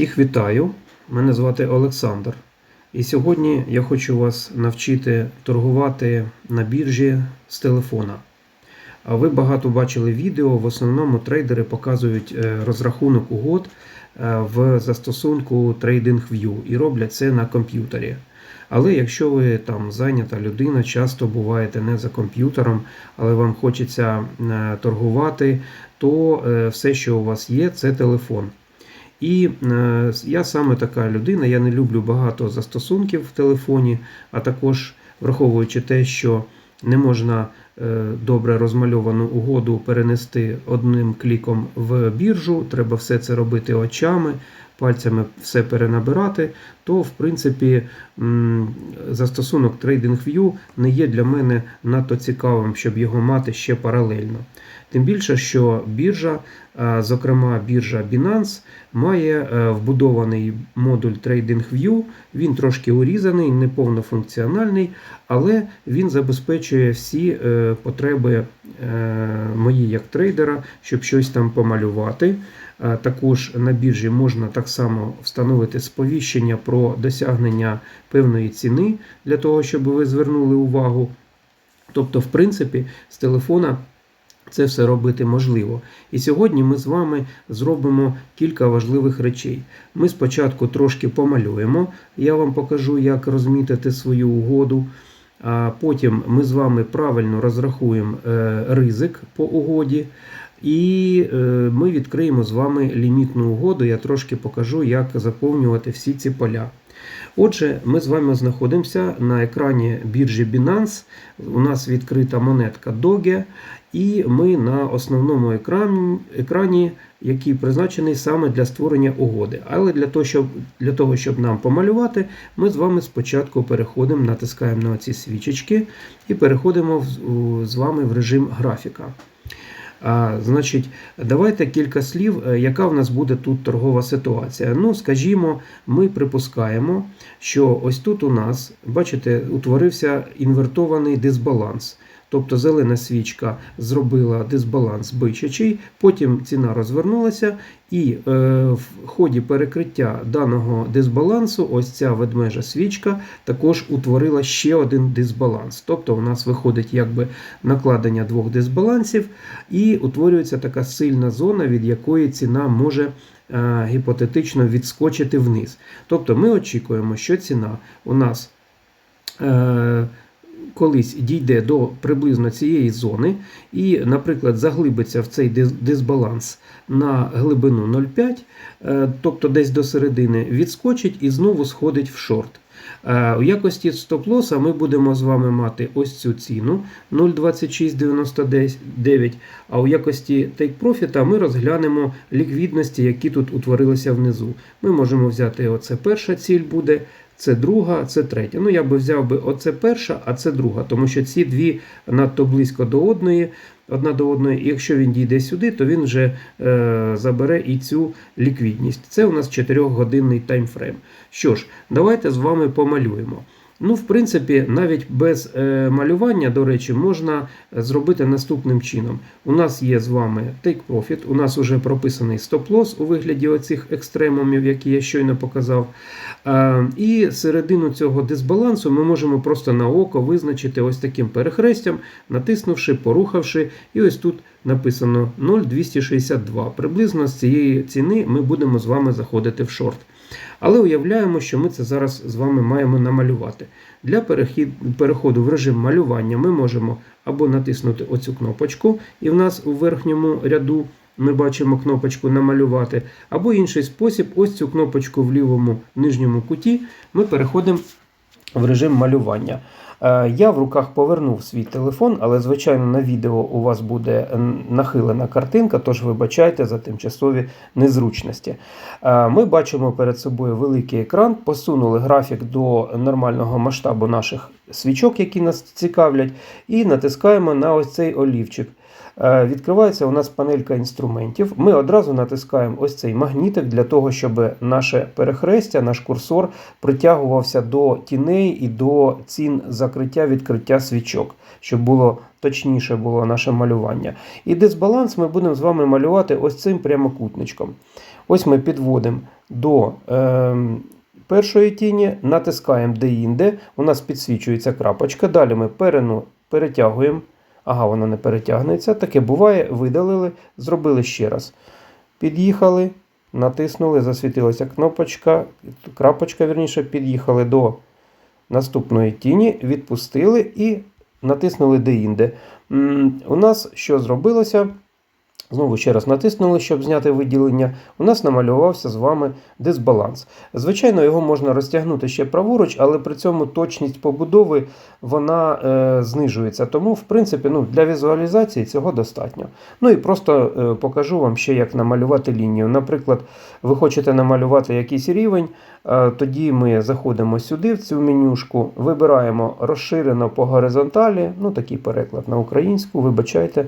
Всіх вітаю! Мене звати Олександр. І сьогодні я хочу вас навчити торгувати на біржі з телефона. А ви багато бачили відео, в основному трейдери показують е, розрахунок угод е, в застосунку TradingView і роблять це на комп'ютері. Але якщо ви там зайнята людина, часто буваєте не за комп'ютером, але вам хочеться е, торгувати, то все, що у вас є, це телефон. І е, я саме така людина, я не люблю багато застосунків в телефоні, а також враховуючи те, що не можна е, добре розмальовану угоду перенести одним кліком в біржу, треба все це робити очами, пальцями все перенабирати, то в принципі застосунок TradingView не є для мене надто цікавим, щоб його мати ще паралельно. Тим більше, що біржа, зокрема біржа Binance, має е, вбудований модуль TradingView. Він трошки урізаний, не повнофункціональний, але він забезпечує всі е, потреби е, мої як трейдера, щоб щось там помалювати. Також на біржі можна так само встановити сповіщення про досягнення певної ціни для того, щоб ви звернули увагу. Тобто, в принципі, з телефона це все робити можливо. І сьогодні ми з вами зробимо кілька важливих речей. Ми спочатку трошки помалюємо, я вам покажу, як розмітити свою угоду. А потім ми з вами правильно розрахуємо е, ризик по угоді. І е, ми відкриємо з вами лімітну угоду. Я трошки покажу, як заповнювати всі ці поля. Отже, ми з вами знаходимося на екрані біржі Binance. У нас відкрита монетка Doge, і ми на основному екрані, який призначений саме для створення угоди. Але для того, щоб, для того, щоб нам помалювати, ми з вами спочатку переходимо, натискаємо на ці свічечки і переходимо з вами в режим графіка. Значить, давайте кілька слів, е, яка в нас буде тут торгова ситуація. Ну, скажімо, ми припускаємо, що ось тут у нас, бачите, утворився інвертований дисбаланс. Тобто зелена свічка зробила дисбаланс бичачий, потім ціна розвернулася, і е, в ході перекриття даного дисбалансу, ось ця ведмежа свічка також утворила ще один дисбаланс. Тобто у нас виходить якби накладення двох дисбалансів, і утворюється така сильна зона, від якої ціна може е, гіпотетично відскочити вниз. Тобто ми очікуємо, що ціна у нас. Колись дійде до приблизно цієї зони і, наприклад, заглибиться в цей дисбаланс на глибину 0,5, е, тобто десь до середини, відскочить і знову сходить в шорт. Е, У якості стоп-лоса ми будемо з вами мати ось цю ціну 0,2699, а у якості take-profit ми розглянемо ліквідності, які тут утворилися внизу. Ми можемо взяти оце перша ціль буде, це друга, це третя. Ну, я би взяв би оце перша, а це друга, тому що ці дві надто близько до одної, одна до одної. І якщо він дійде сюди, то він вже е, забере і цю ліквідність. Це у нас 4-годинний таймфрейм. Що ж, давайте з вами помалюємо. Ну, в принципі, навіть без е, малювання, до речі, можна зробити наступним чином. У нас є з вами take profit, у нас вже прописаний стоп-лосс у вигляді оцих екстремумів, які я щойно показав. Е, і середину цього дисбалансу ми можемо просто на око визначити ось таким перехрестям, натиснувши, порухавши, і ось тут написано 0,262. Приблизно з цієї ціни ми будемо з вами заходити в шорт. Але уявляємо, що ми це зараз з вами маємо намалювати. Для переходу в режим малювання ми можемо або натиснути оцю кнопочку, і в нас у верхньому ряду ми бачимо кнопочку намалювати, або інший спосіб, ось цю кнопочку в лівому нижньому куті, ми переходимо в режим малювання. Е, Я в руках повернув свій телефон, але, звичайно, на відео у вас буде нахилена картинка, тож вибачайте за тимчасові незручності. Е, Ми бачимо перед собою великий екран, посунули графік до нормального масштабу наших свічок, які нас цікавлять, і натискаємо на ось цей олівчик. Е, Відкривається у нас панелька інструментів. Ми одразу натискаємо ось цей магнітик для того, щоб наше перехрестя, наш курсор притягувався до тіней і до цін закриття відкриття свічок, щоб було точніше було наше малювання. І дисбаланс ми будемо з вами малювати ось цим прямокутничком. Ось ми підводимо до е, першої тіні, натискаємо де-інде, у нас підсвічується крапочка. Далі ми перетягуємо. Ага, воно не перетягнеться. Таке буває, видалили, зробили ще раз. Під'їхали, натиснули, засвітилася кнопочка, крапочка, вірніше, під'їхали до наступної тіні, відпустили і натиснули де-інде. У нас що зробилося? Знову ще раз натиснули, щоб зняти виділення. У нас намалювався з вами дисбаланс. Звичайно, його можна розтягнути ще праворуч, але при цьому точність побудови вона е, знижується. Тому, в принципі, ну, для візуалізації цього достатньо. Ну і просто е, покажу вам ще, як намалювати лінію. Наприклад, ви хочете намалювати якийсь рівень, е, тоді ми заходимо сюди, в цю менюшку, вибираємо розширено по горизонталі, ну такий переклад на українську, вибачайте.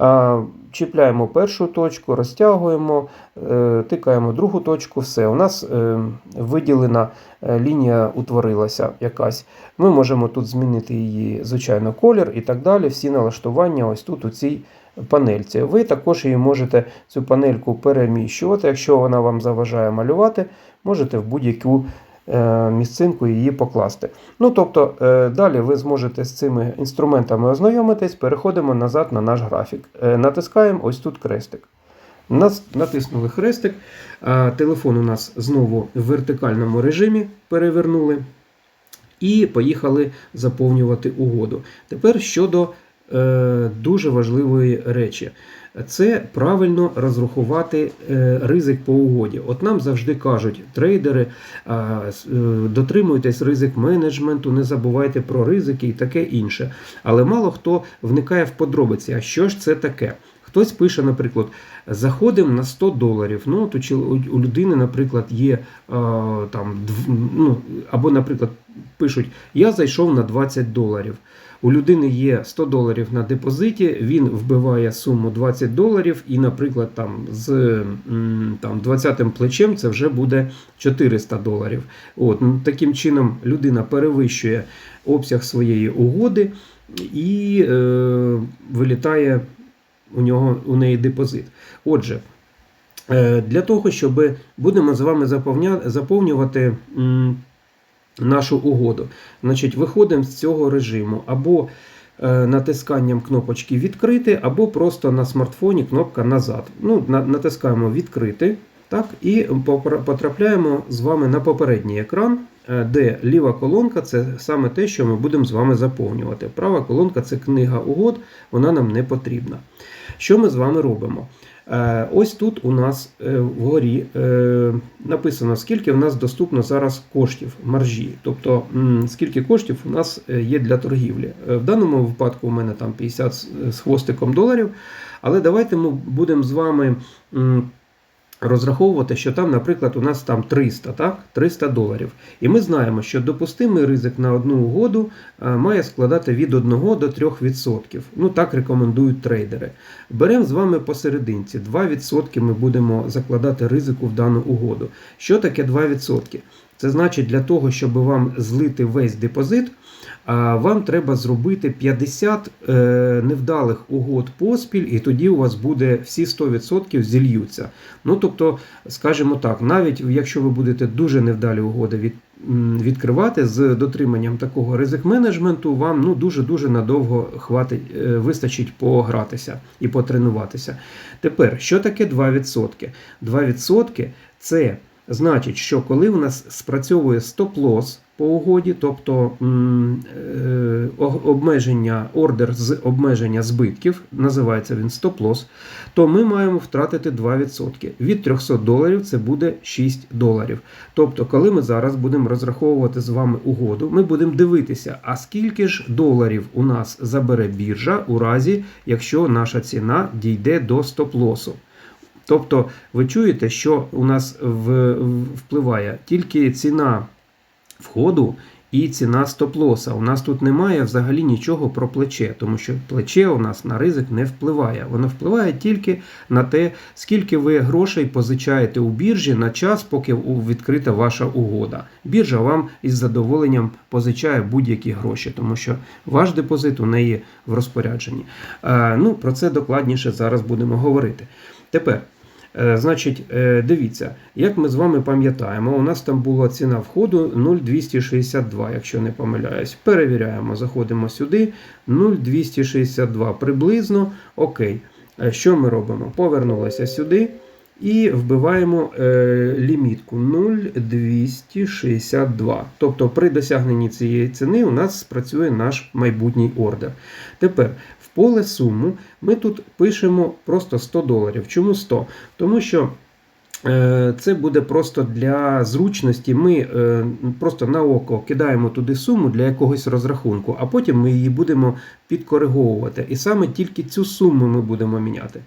Е, Чіпляємо першу точку, розтягуємо, е, тикаємо другу точку, все. У нас е, виділена е, лінія утворилася якась. Ми можемо тут змінити її, звичайно, колір і так далі. Всі налаштування ось тут у цій панельці. Ви також її можете цю панельку переміщувати. Якщо вона вам заважає малювати, можете в будь-яку е, місцинку її покласти. Ну, тобто, е, далі ви зможете з цими інструментами ознайомитись, переходимо назад на наш графік. Е, Натискаємо ось тут крестик. Нас натиснули хрестик. Телефон у нас знову в вертикальному режимі перевернули. І поїхали заповнювати угоду. Тепер щодо дуже важливої речі. Це правильно розрахувати е, ризик по угоді. От нам завжди кажуть трейдери, с- е, дотримуйтесь ризик менеджменту, не забувайте про ризики і таке інше. Але мало хто вникає в подробиці. А що ж це таке? Хтось пише, наприклад, заходимо на 100 доларів. Ну, от у, людини, наприклад, є там, ну, або, наприклад, пишуть: Я зайшов на 20 доларів. У людини є 100 доларів на депозиті, він вбиває суму 20 доларів, і, наприклад, там з там, 20 плечем це вже буде 400 доларів. От, ну, таким чином людина перевищує обсяг своєї угоди і е, вилітає у нього у неї депозит. Отже, е, для того, щоб будемо з вами заповня, заповнювати. м, Нашу угоду. Значить, виходимо з цього режиму або е, натисканням кнопочки відкрити, або просто на смартфоні кнопка назад. Ну, на, натискаємо відкрити. Так, і потрапляємо з вами на попередній екран, е, де ліва колонка це саме те, що ми будемо з вами заповнювати. Права колонка це книга угод, вона нам не потрібна. Що ми з вами робимо? Е, Ось тут у нас е, вгорі е, написано, скільки в нас доступно зараз коштів маржі, тобто скільки коштів у нас є для торгівлі. В даному випадку у мене там 50 з- хвостиком доларів. Але давайте ми будемо з вами розраховувати, що там, наприклад, у нас там 300, так? 300 доларів. І ми знаємо, що допустимий ризик на одну угоду е, має складати від 1 до 3%. Ну так рекомендують трейдери. Беремо з вами посерединці. 2% ми будемо закладати ризику в дану угоду. Що таке 2%? Це значить для того, щоб вам злити весь депозит, вам треба зробити 50 е, невдалих угод поспіль, і тоді у вас буде всі 100% зільються. Ну тобто, скажімо так, навіть якщо ви будете дуже невдалі угоди від, відкривати з дотриманням такого ризик менеджменту, вам ну дуже дуже надовго хватить, е, вистачить погратися і потренуватися. Тепер, що таке 2%? 2% це значить, що коли у нас спрацьовує стоп-лосс по угоді, тобто е, обмеження, ордер з обмеження збитків, називається він стоп-лосс, то ми маємо втратити 2%. Від 300 доларів це буде 6 доларів. Тобто, коли ми зараз будемо розраховувати з вами угоду, ми будемо дивитися, а скільки ж доларів у нас забере біржа у разі, якщо наша ціна дійде до стоп-лосу. Тобто, ви чуєте, що у нас впливає тільки ціна входу і ціна стоп-лоса. У нас тут немає взагалі нічого про плече, тому що плече у нас на ризик не впливає. Воно впливає тільки на те, скільки ви грошей позичаєте у біржі на час, поки відкрита ваша угода. Біржа вам із задоволенням позичає будь-які гроші, тому що ваш депозит у неї в розпорядженні. Е, Ну, про це докладніше зараз будемо говорити. Тепер. Е, Значить, е, дивіться, як ми з вами пам'ятаємо, у нас там була ціна входу 0,262, якщо не помиляюсь. Перевіряємо, заходимо сюди. 0,262 приблизно. Окей. Е, Що ми робимо? Повернулися сюди і вбиваємо лімітку 0,262. Тобто при досягненні цієї ціни у нас спрацює наш майбутній ордер. Тепер поле суму ми тут пишемо просто 100 доларів. Чому 100? Тому що е, це буде просто для зручності. Ми е, просто на око кидаємо туди суму для якогось розрахунку, а потім ми її будемо підкориговувати. І саме тільки цю суму ми будемо міняти.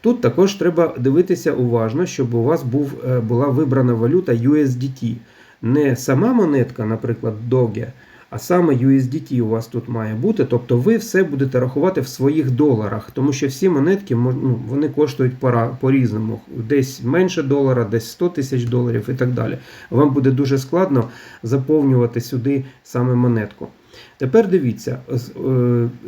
Тут також треба дивитися уважно, щоб у вас був, е, була вибрана валюта USDT. Не сама монетка, наприклад, Doge, а саме USDT у вас тут має бути. Тобто ви все будете рахувати в своїх доларах, тому що всі монетки ну, вони коштують по-різному. Десь менше долара, десь 100 тисяч доларів і так далі. Вам буде дуже складно заповнювати сюди саме монетку. Тепер дивіться, е,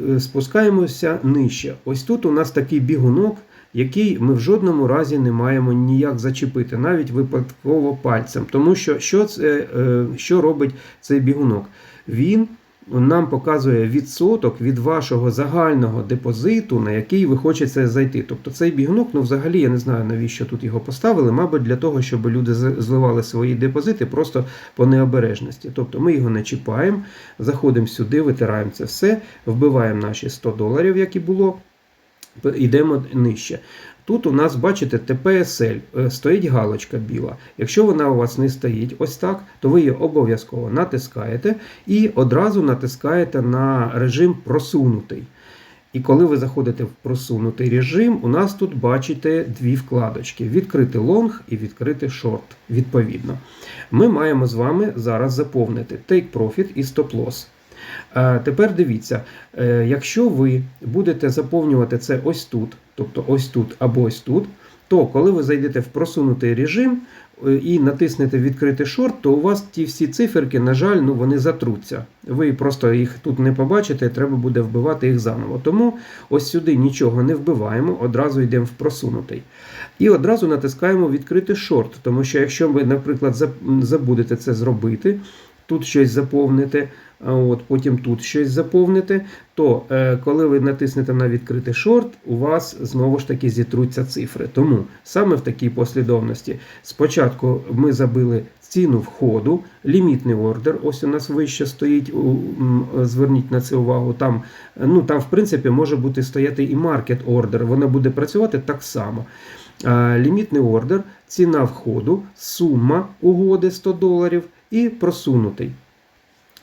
е, спускаємося нижче. Ось тут у нас такий бігунок, який ми в жодному разі не маємо ніяк зачепити, навіть випадково пальцем. Тому що що, це, е, що робить цей бігунок? Він нам показує відсоток від вашого загального депозиту, на який ви хочете зайти. Тобто цей бігунок, ну взагалі я не знаю, навіщо тут його поставили, мабуть, для того, щоб люди зливали свої депозити просто по необережності. Тобто ми його не чіпаємо, заходимо сюди, витираємо це все, вбиваємо наші 100 доларів, як і було, йдемо нижче. Тут у нас, бачите, TPSL, е, стоїть галочка біла. Якщо вона у вас не стоїть ось так, то ви її обов'язково натискаєте і одразу натискаєте на режим просунутий. І коли ви заходите в просунутий режим, у нас тут бачите дві вкладочки: відкрити лонг і відкрити шорт. Відповідно, ми маємо з вами зараз заповнити Take Profit і Stop Loss. Е, Тепер дивіться, е, якщо ви будете заповнювати це ось тут, тобто ось тут або ось тут, то коли ви зайдете в просунутий режим е, і натиснете відкрити шорт, то у вас ті всі циферки, на жаль, ну вони затруться. Ви просто їх тут не побачите, треба буде вбивати їх заново. Тому ось сюди нічого не вбиваємо, одразу йдемо в просунутий. І одразу натискаємо відкрити шорт, тому що якщо ви, наприклад, забудете це зробити, тут щось заповнити, от потім тут щось заповнити, то е, коли ви натиснете на відкритий шорт, у вас знову ж таки зітруться цифри. Тому саме в такій послідовності спочатку ми забили ціну входу, лімітний ордер, ось у нас вище стоїть, зверніть на це увагу. Там, ну, там в принципі, може бути стояти і маркет ордер, воно буде працювати так само. Лімітний ордер, ціна входу, сума угоди 100 доларів і просунутий.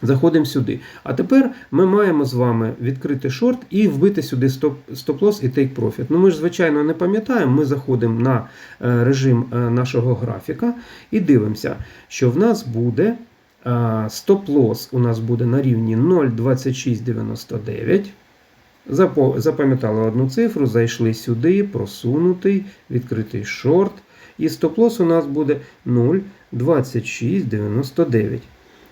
Заходимо сюди. А тепер ми маємо з вами відкрити шорт і вбити сюди стоп- стоп-лосс і take profit. Ну ми ж, звичайно, не пам'ятаємо. Ми заходимо на е, режим е, нашого графіка і дивимося, що в нас буде е, стоп-лосс у нас буде на рівні 0,2699. Запам'ятали одну цифру, зайшли сюди, просунутий, відкритий шорт. І стоп-лосс у нас буде 0,2699.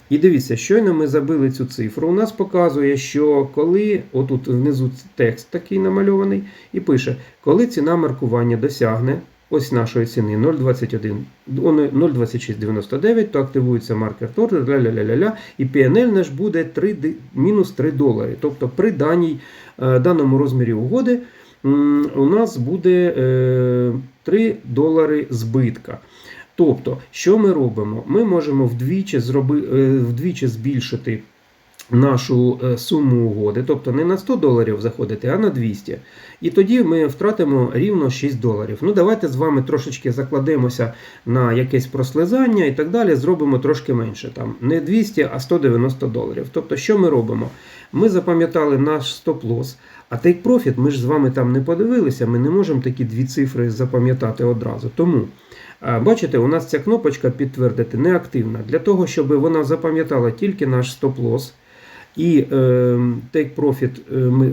І дивіться, щойно ми забили цю цифру. У нас показує, що коли, отут внизу текст такий намальований, і пише, коли ціна маркування досягне ось нашої ціни 0,21, 0,2699, то активується маркер ордер, ля-ля-ля-ля-ля, і PNL наш буде 3, мінус 3 долари. Тобто при даній, е, даному розмірі угоди у нас буде е, 3 долари збитка. Тобто, що ми робимо? Ми можемо вдвічі, зроби, е, вдвічі збільшити нашу е, суму угоди, тобто не на 100 доларів заходити, а на 200. І тоді ми втратимо рівно 6 доларів. Ну, давайте з вами трошечки закладемося на якесь прослизання і так далі. Зробимо трошки менше. Там не 200, а 190 доларів. Тобто, що ми робимо? Ми запам'ятали наш стоп-лосс, А Take Profit, ми ж з вами там не подивилися, ми не можемо такі дві цифри запам'ятати одразу. Тому, бачите, у нас ця кнопочка підтвердити неактивна. Для того, щоб вона запам'ятала тільки наш стоп-лосс, і е, Take Profit е, ми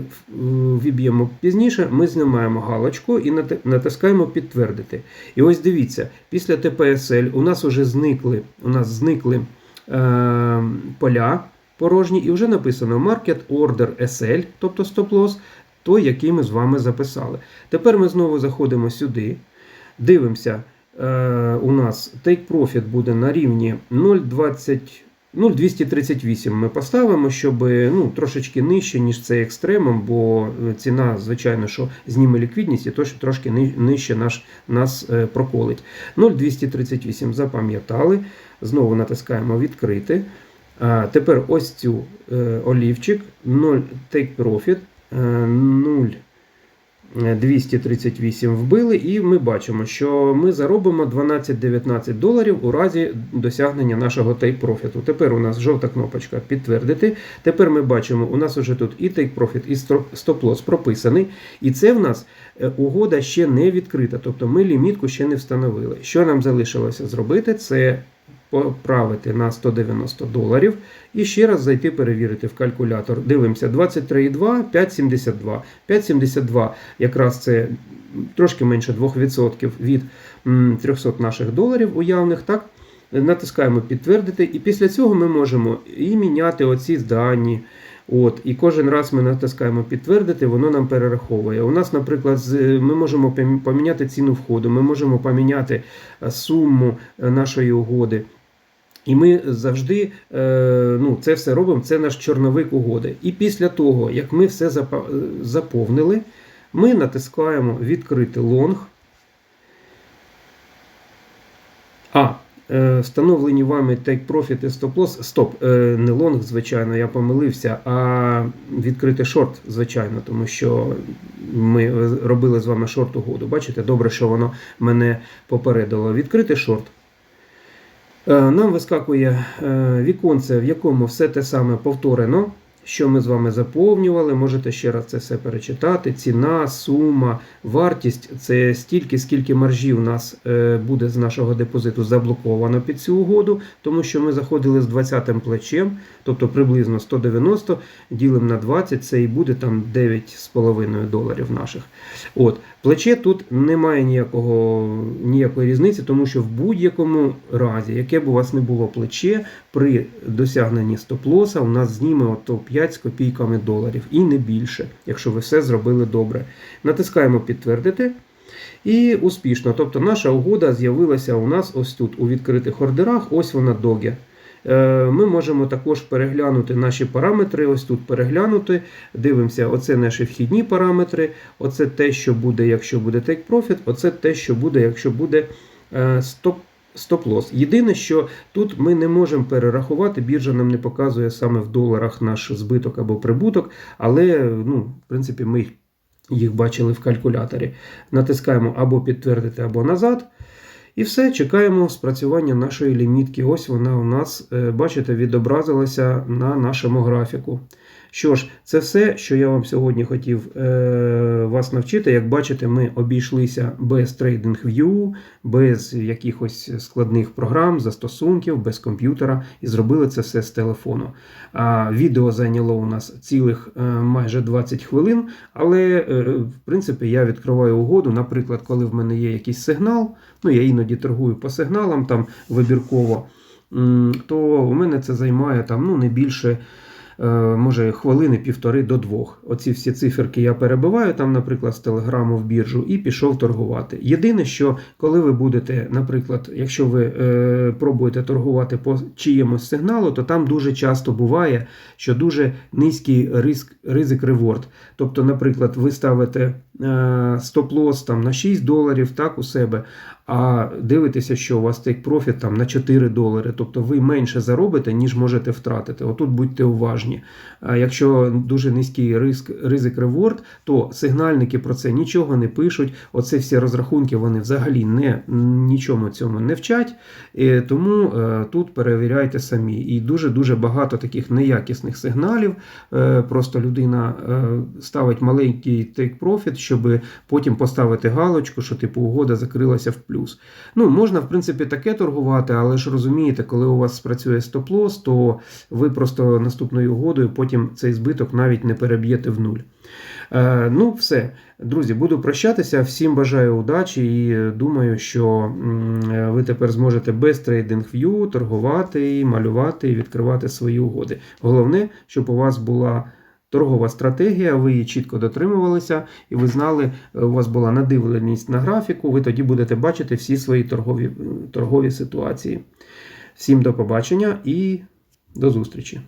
віб'ємо пізніше, ми знімаємо галочку і натискаємо підтвердити. І ось дивіться, після TPSL у нас вже зникли, у нас зникли е, поля порожні, і вже написано Market Order SL, тобто стоп-лосс, той, який ми з вами записали. Тепер ми знову заходимо сюди, дивимося, е, у нас Take Profit буде на рівні 0,20. 0,238 ми поставимо, щоб ну, трошечки нижче, ніж це екстремум, бо ціна, звичайно, що зніме ліквідність і то, що трошки нижче наш, нас е, проколить. 0,238 запам'ятали. Знову натискаємо відкрити. А, тепер ось цю е, олівчик 0 Take Profit е, 0,238 вбили, і ми бачимо, що ми заробимо 12-19 доларів у разі досягнення нашого Take Profit. Тепер у нас жовта кнопочка підтвердити. Тепер ми бачимо, у нас вже тут і Take Profit, і Loss прописаний. І це в нас е, угода ще не відкрита, тобто ми лімітку ще не встановили. Що нам залишилося зробити, це поправити на 190 доларів і ще раз зайти перевірити в калькулятор. Дивимося 23,2, 5,72. 5,72 якраз це трошки менше 2% від 300 наших доларів уявних. так? Натискаємо підтвердити, і після цього ми можемо і міняти оці дані. От, і кожен раз ми натискаємо підтвердити, воно нам перераховує. У нас, наприклад, ми можемо поміняти ціну входу, ми можемо поміняти е, суму е, нашої угоди. І ми завжди е, ну, це все робимо, це наш чорновик угоди. І після того, як ми все е, заповнили, ми натискаємо відкрити лонг. А, е, встановлені вами Take Profit і Stop Loss. Стоп, не лонг, звичайно, я помилився, а відкрити шорт, звичайно, тому що ми робили з вами шорт угоду. Бачите, добре, що воно мене попередило. Відкрити шорт. Е, Нам вискакує е, віконце, в якому все те саме повторено, що ми з вами заповнювали. Можете ще раз це все перечитати. Ціна, сума, вартість це стільки, скільки маржі у нас е, буде з нашого депозиту заблоковано під цю угоду, тому що ми заходили з 20 плечем, тобто приблизно 190, ділимо на 20, це і буде там 9,5 доларів наших. От, плече тут немає ніякого, ніякої різниці, тому що в будь-якому разі, яке б у вас не було плече, при досягненні стоп-лоса у нас зніме ото 5 з копійками доларів і не більше, якщо ви все зробили добре. Натискаємо підтвердити. І успішно. Тобто наша угода з'явилася у нас ось тут у відкритих ордерах, ось вона доге. Е, Ми можемо також переглянути наші параметри. Ось тут переглянути. Дивимося, оце наші вхідні параметри, оце те, що буде, якщо буде take profit, оце те, що буде, якщо буде е, стоп. Стоп-лос. Єдине, що тут ми не можемо перерахувати, біржа нам не показує саме в доларах наш збиток або прибуток, але ну, в принципі ми їх, бачили в калькуляторі. Натискаємо або підтвердити, або назад. І все, чекаємо спрацювання нашої лімітки. Ось вона у нас, е, бачите, відобразилася на нашому графіку. Що ж, це все, що я вам сьогодні хотів е, вас навчити. Як бачите, ми обійшлися без TradingView, без якихось складних програм, застосунків, без комп'ютера і зробили це все з телефону. А відео зайняло у нас цілих е, майже 20 хвилин, але е, в принципі я відкриваю угоду. Наприклад, коли в мене є якийсь сигнал, ну я іноді торгую по сигналам там вибірково, то у мене це займає там ну не більше. Е, Може, хвилини півтори до двох. Оці всі циферки я перебиваю там, наприклад, з телеграму в біржу і пішов торгувати. Єдине, що коли ви будете, наприклад, якщо ви е, пробуєте торгувати по чиємусь сигналу, то там дуже часто буває, що дуже низький ризик, ризик реворд. Тобто, наприклад, ви ставите е, стоп-лосс там на 6 доларів так у себе, а дивитеся, що у вас take profit там на 4 долари. Тобто ви менше заробите, ніж можете втратити. Отут будьте уважні. А Якщо дуже низький ризик, ризик реворд, то сигнальники про це нічого не пишуть. Оце всі розрахунки вони взагалі не, нічому цьому не вчать. І тому е, тут перевіряйте самі. І дуже-дуже багато таких неякісних сигналів. Е, просто людина е, ставить маленький take-profit, щоб потім поставити галочку, що типу угода закрилася в плюс. Ну, можна, в принципі, таке торгувати, але ж розумієте, коли у вас спрацює стоп-лосс, то ви просто наступною угодою потім цей збиток навіть не переб'єте в нуль. Е, ну, все, друзі, буду прощатися. Всім бажаю удачі і думаю, що ви тепер зможете без TradingView торгувати, малювати і відкривати свої угоди. Головне, щоб у вас була. Торгова стратегія, ви її чітко дотримувалися, і ви знали, е, у вас була надивленість на графіку, ви тоді будете бачити всі свої торгові, торгові ситуації. Всім до побачення і до зустрічі!